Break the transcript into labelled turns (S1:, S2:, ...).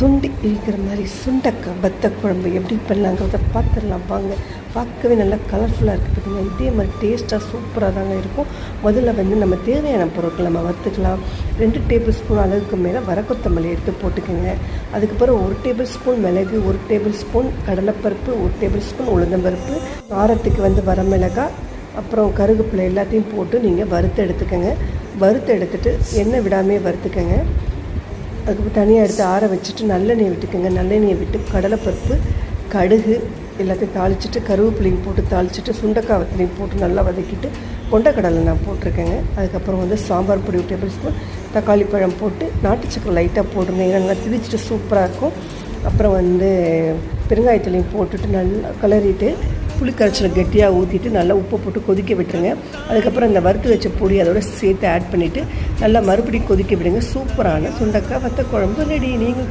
S1: துண்டி இருக்கிற மாதிரி சுண்டக்காய் பத்த குழம்பு எப்படி பண்ணலாங்கிறத பார்த்துடலாம். வாங்க பார்க்கவே நல்லா கலர்ஃபுல்லாக இருக்குது பார்த்திங்க இதே மாதிரி டேஸ்ட்டாக சூப்பராக தாங்க இருக்கும். முதல்ல வந்து நம்ம தேவையான பொருட்கள் நம்ம வறுத்துக்கலாம். ரெண்டு டேபிள் ஸ்பூன் அளவுக்கு மேலே வரக்கொத்தமல்லி எடுத்து போட்டுக்கோங்க. அதுக்கப்புறம் ஒரு டேபிள் ஸ்பூன் மிளகு ஒரு டேபிள் ஸ்பூன் கடலைப்பருப்பு ஒரு டேபிள் ஸ்பூன் உளுந்தம்பருப்பு காரத்துக்கு வந்து வரமிளகாய் அப்புறம் கருவேப்பிலை எல்லாத்தையும் போட்டு நீங்கள் வறுத்து எடுத்துக்கோங்க. வறுத்து எடுத்துட்டு எண்ணெய் விடாமே வறுத்துக்கோங்க. அதுக்கு தனியாக எடுத்து ஆற வச்சுட்டு நல்லெண்ணெய் விட்டுக்கோங்க. நல்லெண்ணெயை விட்டு கடலைப்பருப்பு கடுகு எல்லாத்தையும் தாளிச்சிட்டு கருவேப்பிலையும் போட்டு தாளிச்சிட்டு சுண்டக்காய் வத்தலையும் போட்டு நல்லா வதக்கிட்டு கொண்டக்கடலை நான் போட்டிருக்கேங்க. அதுக்கப்புறம் வந்து சாம்பார் பொடி ஒரு டேபிள் ஸ்பூன் தக்காளி பழம் போட்டு நாட்டு சக்கரை லைட்டாக போட்டுருங்க ஏன்னா நல்லா திரிச்சிட்டு சூப்பராக இருக்கும். அப்புறம் வந்து பெருங்காயத்துலையும் போட்டுட்டு நல்லா கலரிட்டு புளிக்கரைச்சலை கெட்டியாக ஊற்றிட்டு நல்லா உப்பு போட்டு கொதிக்க விட்டுருங்க. அதுக்கப்புறம் இந்த வறுத்து வச்ச பொடி அதோட சேர்த்து ஆட் பண்ணிவிட்டு நல்லா மறுபடியும் கொதிக்க விடுங்க. சூப்பரான சுண்டக்காய் வத்த குழம்பு ரெடி நீங்கள்